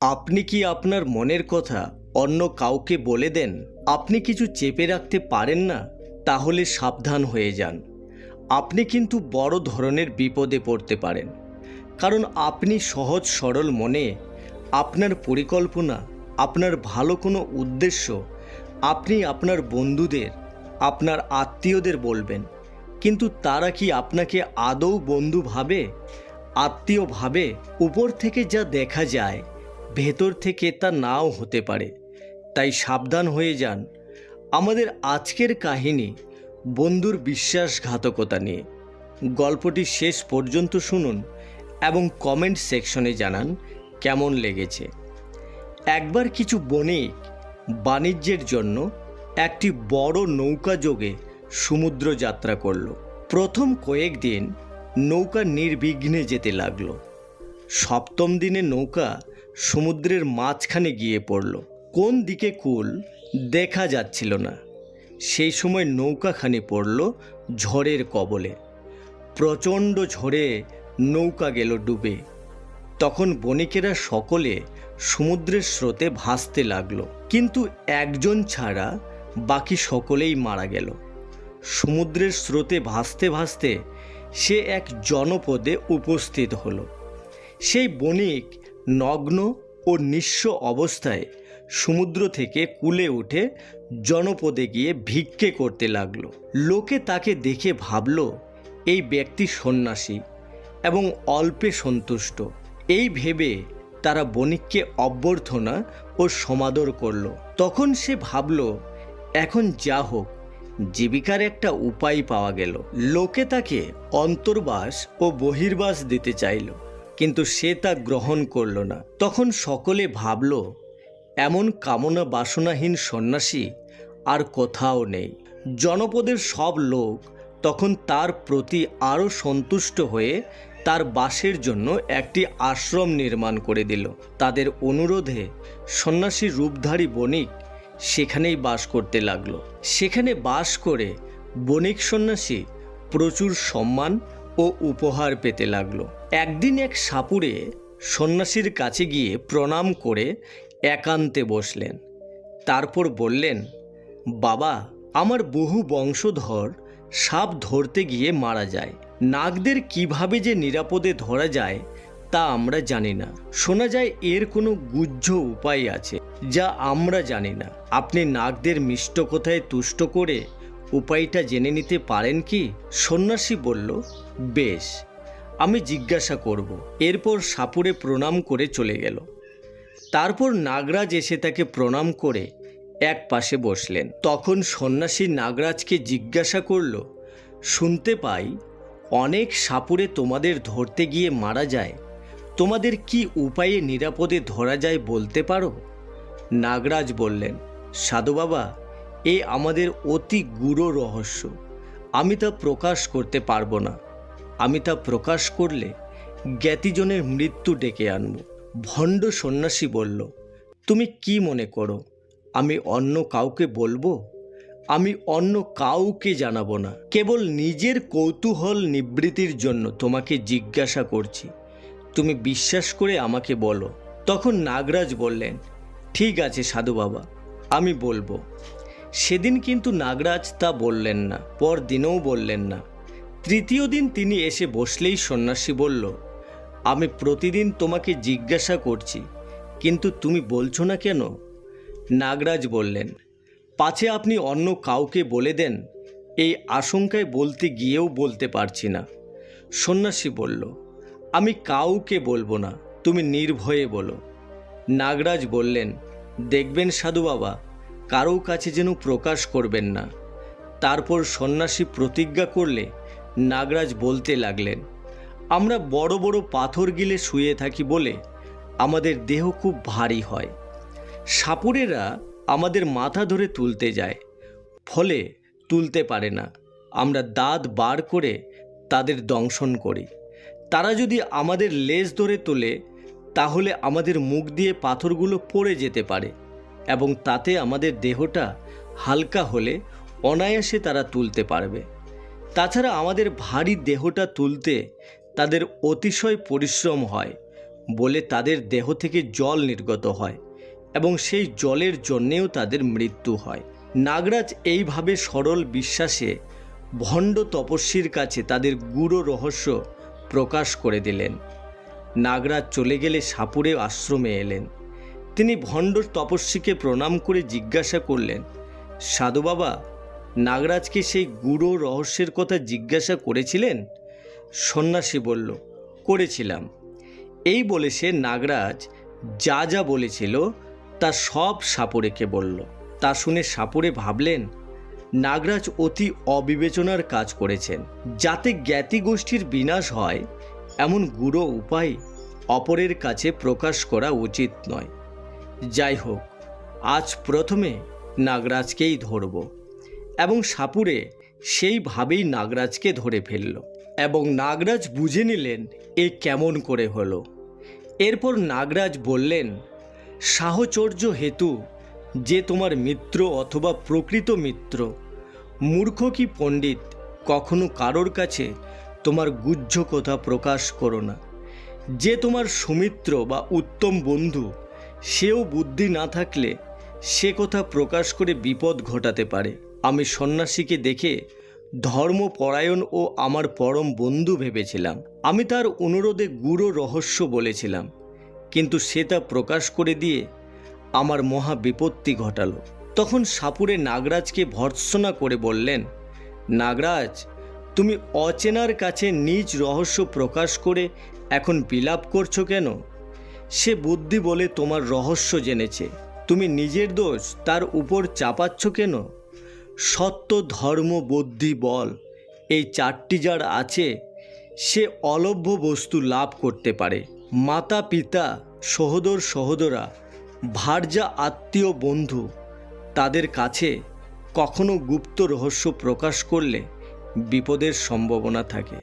আপনি কি আপনার মনের কথা অন্য কাউকে বলে দেন? আপনি কিছু চেপে রাখতে পারেন না? তাহলে সাবধান হয়ে যান। আপনি কিন্তু বড় ধরনের বিপদে পড়তে পারেন। কারণ আপনি সহজ সরল মনে, আপনার পরিকল্পনা, আপনার ভালো কোনো উদ্দেশ্য, আপনি আপনার বন্ধুদের, আপনার আত্মীয়দের বলবেন। কিন্তু তারা কি আপনাকে আদৌ বন্ধু ভাবে, আত্মীয় ভাবে, উপর থেকে যা দেখা যায় ভেতর থেকে তা নাও হতে পারে। তাই সাবধান হয়ে যান। আমাদের আজকের কাহিনী বন্ধুর বিশ্বাসঘাতকতা নিয়ে। গল্পটি শেষ পর্যন্ত শুনুন এবং কমেন্ট সেকশনে জানান কেমন লেগেছে। একবার কিছু বণিক বাণিজ্যের জন্য একটি বড় নৌকা যোগে সমুদ্র যাত্রা করল। প্রথম কয়েকদিন নৌকা নির্বিঘ্নে যেতে লাগল। সপ্তম দিনে নৌকা সমুদ্রের মাঝখানে গিয়ে পড়ল। কোন দিকে কুল দেখা যাচ্ছিল না। সেই সময় নৌকাখানি পড়ল ঝড়ের কবলে। প্রচণ্ড ঝড়ে নৌকা গেল ডুবে। তখন বণিকেরা সকলে সমুদ্রের স্রোতে ভাসতে লাগল। কিন্তু একজন ছাড়া বাকি সকলেই মারা গেল। সমুদ্রের স্রোতে ভাসতে ভাসতে সে এক জনপদে উপস্থিত হলো। সেই বণিক নগ্ন ও নিঃস্ব অবস্থায় সমুদ্র থেকে কুলে উঠে জনপদে গিয়ে ভিক্ষে করতে লাগল। লোকে তাকে দেখে ভাবল, এই ব্যক্তি সন্ন্যাসী এবং অল্পে সন্তুষ্ট। এই ভেবে তারা বণিককে অভ্যর্থনা ও সমাদর করল। তখন সে ভাবল, এখন যা হোক, জীবিকার একটা উপায় পাওয়া গেল। লোকে তাকে অন্তর্বাস ও বহির্বাস দিতে চাইল। কিন্তু সে তা গ্রহণ করল না। তখন সকলে ভাবল, এমন কামনা বাসনাহীন সন্ন্যাসী আর কোথাও নেই। জনপদের সব লোক তখন তার প্রতি আরও সন্তুষ্ট হয়ে তার বাসের জন্য একটি আশ্রম নির্মাণ করে দিল। তাদের অনুরোধে সন্ন্যাসী রূপধারী বণিক সেখানেই বাস করতে লাগল। সেখানে বাস করে বণিক সন্ন্যাসী প্রচুর সম্মান ও উপহার পেতে লাগল। একদিন এক সাপুড়ে সন্ন্যাসীর কাছে গিয়ে প্রণাম করে একান্তে বসলেন। তারপর বললেন, বাবা, আমার বহু বংশধর সাপ ধরতে গিয়ে মারা যায়। নাগদের কীভাবে যে নিরাপদে ধরা যায় তা আমরা জানি না। শোনা যায় এর কোনো গুহ্য উপায় আছে যা আমরা জানি না। আপনি নাগদের মিষ্ট কথায় তুষ্ট করে উপায়টা জেনে নিতে পারেন কি? সন্ন্যাসী বলল, বেশ আমি জিজ্ঞাসা করব। এরপর সাপুরে প্রণাম করে চলে গেল। তারপর নাগরাজ এসে তাকে প্রণাম করে এক পাশে বসলেন। তখন সন্ন্যাসী নাগরাজকে জিজ্ঞাসা করল, শুনতে পাই, অনেক সাপুরে তোমাদের ধরতে গিয়ে মারা যায়। তোমাদের কি উপায়ে নিরাপদে ধরা যায় বলতে পারো? নাগরাজ বললেন, সাধু বাবা, এ আমাদের অতি গূঢ় রহস্য। আমি তা প্রকাশ করতে পারব না। আমি তা প্রকাশ করলে জ্ঞাতিজনের মৃত্যু ডেকে আনব। ভণ্ড সন্ন্যাসী বলল, তুমি কি মনে করো, আমি অন্য কাউকে বলব? আমি অন্য কাউকে জানাব না। কেবল নিজের কৌতূহল নিবৃত্তির জন্য তোমাকে জিজ্ঞাসা করছি। তুমি বিশ্বাস করে আমাকে বলো। তখন নাগরাজ বললেন, ঠিক আছে সাধু বাবা, আমি বলব। সেদিন কিন্তু নাগরাজ তা বললেন না, পরদিনেও বললেন না। তৃতীয় দিন তিনি এসে বসলেই সন্ন্যাসী বলল, আমি প্রতিদিন তোমাকে জিজ্ঞাসা করছি, কিন্তু তুমি বলছো না কেন? নাগরাজ বললেন, পাছে আপনি অন্য কাউকে বলে দেন, এই আশঙ্কায় বলতে গিয়েও বলতে পারছি না। সন্ন্যাসী বলল, আমি কাউকে বলব না, তুমি নির্ভয়ে বলো। নাগরাজ বললেন, দেখবেন সাধু বাবা কারও কাছে যেন প্রকাশ করবেন না। তারপর সন্ন্যাসী প্রতিজ্ঞা করলে নাগরাজ বলতে লাগলেন, আমরা বড় বড় পাথর গিলে শুয়ে থাকি বলে আমাদের দেহ খুব ভারী হয়। সাপুরেরা আমাদের মাথা ধরে তুলতে যায়, ফলে তুলতে পারে না। আমরা দাঁত বার করে তাদের দংশন করি। তারা যদি আমাদের লেজ ধরে তোলে, তাহলে আমাদের মুখ দিয়ে পাথরগুলো পড়ে যেতে পারে এবং তাতে আমাদের দেহটা হালকা হলে অনায়াসে তারা তুলতে পারবে। তাছাড়া আমাদের ভারী দেহটা তুলতে তাদের অতিশয় পরিশ্রম হয় বলে তাদের দেহ থেকে জল নির্গত হয় এবং সেই জলের জন্যেও তাদের মৃত্যু হয়। নাগরাজ এইভাবে সরল বিশ্বাসে ভণ্ড তপস্বীর কাছে তাদের গূঢ় রহস্য প্রকাশ করে দিলেন। নাগরাজ চলে গেলে সাপুরে আশ্রমে এলেন। তিনি ভণ্ড তপস্বীকে প্রণাম করে জিজ্ঞাসা করলেন, সাধু বাবা নাগরাজকে সেই গূঢ় রহস্যের কথা জিজ্ঞাসা করেছিলেন? সন্ন্যাসী বলল, করেছিলাম। এই বলে সে নাগরাজ যা যা বলেছিল, তা সব সাপুরেকে বলল। তা শুনে সাপুরে ভাবলেন, নাগরাজ অতি অবিবেচনার কাজ করেছেন। যাতে জ্ঞাতি গোষ্ঠীর বিনাশ হয়, এমন গূঢ় উপায় অপরের কাছে প্রকাশ করা উচিত নয়। যাই হোক, আজ প্রথমে নাগরাজকেই ধরব। এবং সাপুরে সেইভাবেই নাগরাজকে ধরে ফেলল এবং নাগরাজ বুঝে নিলেন এ কেমন করে হলো। এরপর নাগরাজ বললেন, সাহচর্য হেতু যে তোমার মিত্র অথবা প্রকৃত মিত্র, মূর্খ কি পণ্ডিত, কখনো কারোর কাছে তোমার গুহ্য কথা প্রকাশ করো না। যে তোমার সুমিত্র বা উত্তম বন্ধু, সেও বুদ্ধি না থাকলে সে কথা প্রকাশ করে বিপদ ঘটাতে পারে। আমি সন্ন্যাসীকে দেখে ধর্মপরায়ণ ও আমার পরম বন্ধু ভেবেছিলাম। আমি তার অনুরোধে গূঢ় রহস্য বলেছিলাম, কিন্তু সে তা প্রকাশ করে দিয়ে আমার মহা বিপত্তি ঘটালো। তখন সাপুরে নাগরাজকে ভর্ৎসনা করে বললেন, নাগরাজ, তুমি অচেনার কাছে নিজ রহস্য প্রকাশ করে এখন বিলাপ করছ কেন? সে বুদ্ধি বলে তোমার রহস্য জেনেছে। তুমি নিজের দোষ তার উপর চাপাচ্ছ কেন? সত্য ধর্ম বুদ্ধি বল, এই চারটি যার আছে, সে অলভ্য বস্তু লাভ করতে পারে। মাতা, পিতা, সহোদর, সহোদরা, ভার্যা, আত্মীয়, বন্ধু, তাদের কাছে কখনো গুপ্ত রহস্য প্রকাশ করলে বিপদের সম্ভাবনা থাকে।